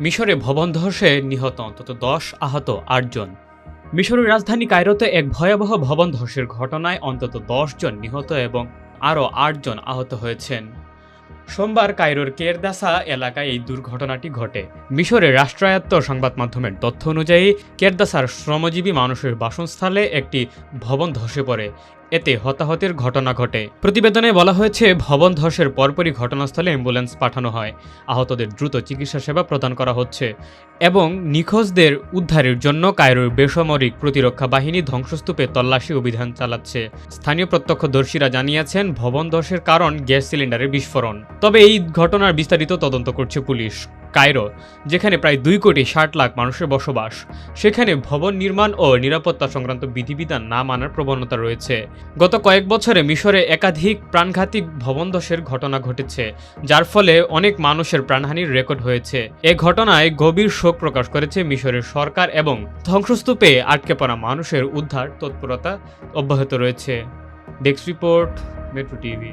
মিশরে ভবন ধসে নিহত অন্তত দশ আহত আটজন। মিশরের রাজধানী কায়রোতে এক ভয়াবহ ভবন ধসের ঘটনায় অন্তত দশ জন নিহত এবং আরও আটজন আহত হয়েছেন। সোমবার কায়রোর কেরদাসা এলাকায় এই দুর্ঘটনাটি ঘটে। মিশরের রাষ্ট্রায়ত্ত সংবাদ মাধ্যমের তথ্য অনুযায়ী, কেরদাসার শ্রমজীবী মানুষের বাসস্থানে একটি ভবন ধসে পড়ে। এতে হতাহতের ঘটনা ঘটে। প্রতিবেদনে বলা হয়েছে, ভবন ধসের পরপরই ঘটনাস্থলে অ্যাম্বুলেন্স পাঠানো হয়। আহতদের দ্রুত চিকিৎসা সেবা প্রদান করা হচ্ছে এবং নিখোঁজদের উদ্ধারের জন্য কায়রোর বেসামরিক প্রতিরক্ষা বাহিনী ধ্বংসস্তূপে তল্লাশি অভিযান চালাচ্ছে। স্থানীয় প্রত্যক্ষদর্শীরা জানিয়েছেন, ভবন ধসের কারণ গ্যাস সিলিন্ডারের বিস্ফোরণ। তবে এই ঘটনার বিস্তারিত তদন্ত করছে পুলিশ। কায়রো, যেখানে প্রায় দুই কোটি ষাট লাখ মানুষের বসবাস, সেখানে ভবন নির্মাণ ও নিরাপত্তা সংক্রান্ত বিধিবিধান না মানার প্রবণতা রয়েছে। গত কয়েক বছরে মিশরে একাধিক প্রাণঘাতী ভবন ধসের ঘটনা ঘটেছে, যার ফলে অনেক মানুষের প্রাণহানির রেকর্ড হয়েছে। এ ঘটনায় গভীর শোক প্রকাশ করেছে মিশরের সরকার এবং ধ্বংসস্তূপে আটকে পড়া মানুষের উদ্ধার, তৎপরতা অব্যাহত রয়েছে। Desk report, Metro TV.